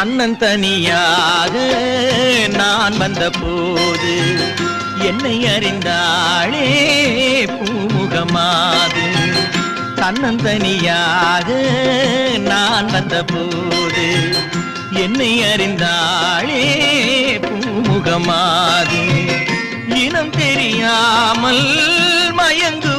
அண்ணன் தனியாக நான் வந்த போது என்னை அறிந்தாளே பூமுகமாது. தன்னந்தனியாக நான் வந்த போது என்னை அறிந்தாளே பூமுகமாது. இனம் தெரியாமல் மயங்கு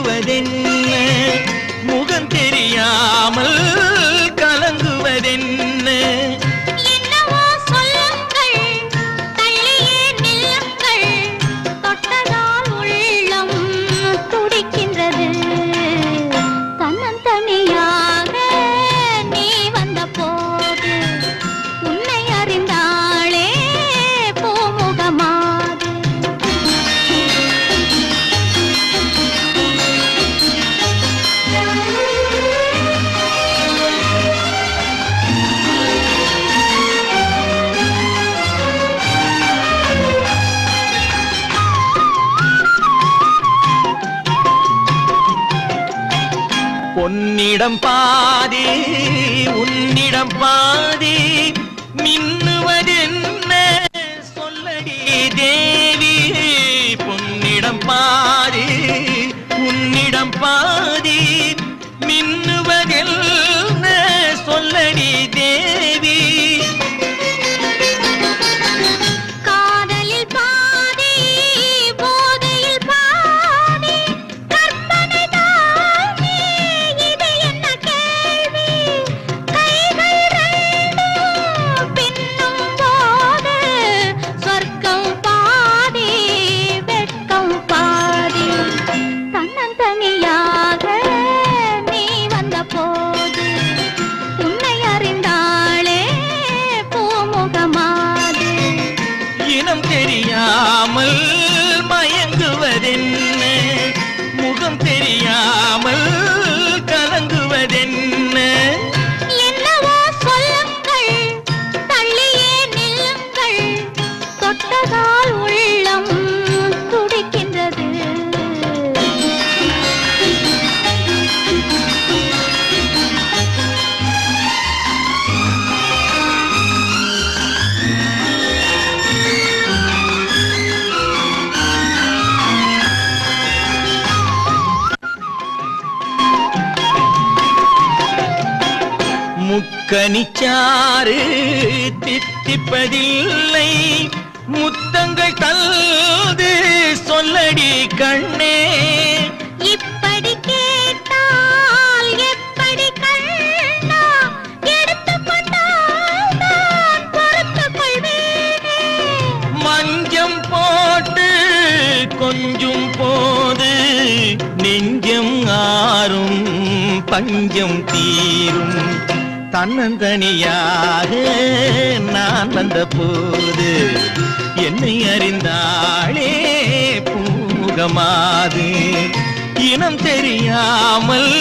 பொன்னிடம் பாதி உன்னிடம் பாதி. மின்னுவதென்ன? சொல்லடி தேவி பொன்னிடம் பாதி. இனம் தெரியாமல் மயங்குவதென்ன? முகம் தெரியாமல் முக்கனிச்சாறு தித்திப்பதில்லை. முத்தங்கள் தந்து சொல்லடி கண்ணே. இப்படி கேட்டால் எப்படி கண்ணா மஞ்சம் போட்டு கொஞ்சம் போது நெஞ்சம் ஆறும் பஞ்சம் தீரும். தன்னந்தனியாக நான் வந்த போது என்னை அறிந்தாளே பூமுகமாது இனம் தெரியாமல்